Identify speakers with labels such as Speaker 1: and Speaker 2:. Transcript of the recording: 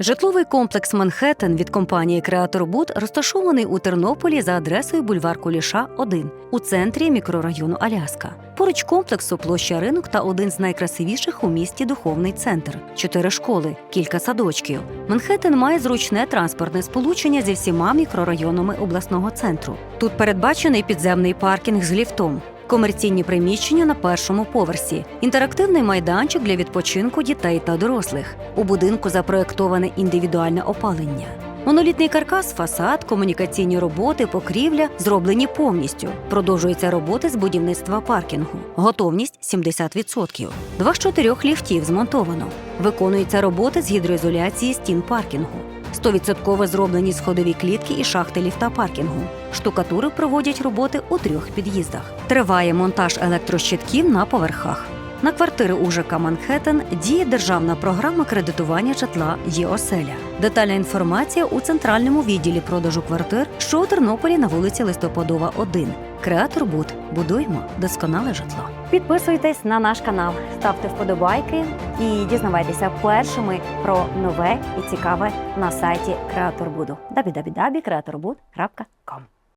Speaker 1: Житловий комплекс Манхеттен від компанії Креатор Буд розташований у Тернополі за адресою бульвар Куліша 1 у центрі мікрорайону Аляска. Поруч комплексу площа ринок та один з найкрасивіших у місті духовний центр, чотири школи, кілька садочків. Манхеттен має зручне транспортне сполучення зі всіма мікрорайонами обласного центру. Тут передбачений підземний паркінг з ліфтом. Комерційні приміщення на першому поверсі, інтерактивний майданчик для відпочинку дітей та дорослих. У будинку запроєктоване індивідуальне опалення. Монолітний каркас, фасад, комунікаційні роботи, покрівля зроблені повністю. Продовжуються роботи з будівництва паркінгу. Готовність 70%. Два з чотирьох ліфтів змонтовано. Виконуються роботи з гідроізоляції стін паркінгу. 100% зроблені сходові клітки і шахти ліфта паркінгу. Штукатури проводять роботи у трьох під'їздах. Триває монтаж електрощитків на поверхах. На квартири у ЖК Манхеттен діє державна програма кредитування житла «Єоселя». Детальна інформація у центральному відділі продажу квартир, що у Тернополі на вулиці Листопадова, 1. Креатор Буд. Будуємо досконале житло. Підписуйтесь на наш канал, ставте вподобайки і дізнавайтеся першими про нове і цікаве на сайті Креатор Буду. www.creatorbud.com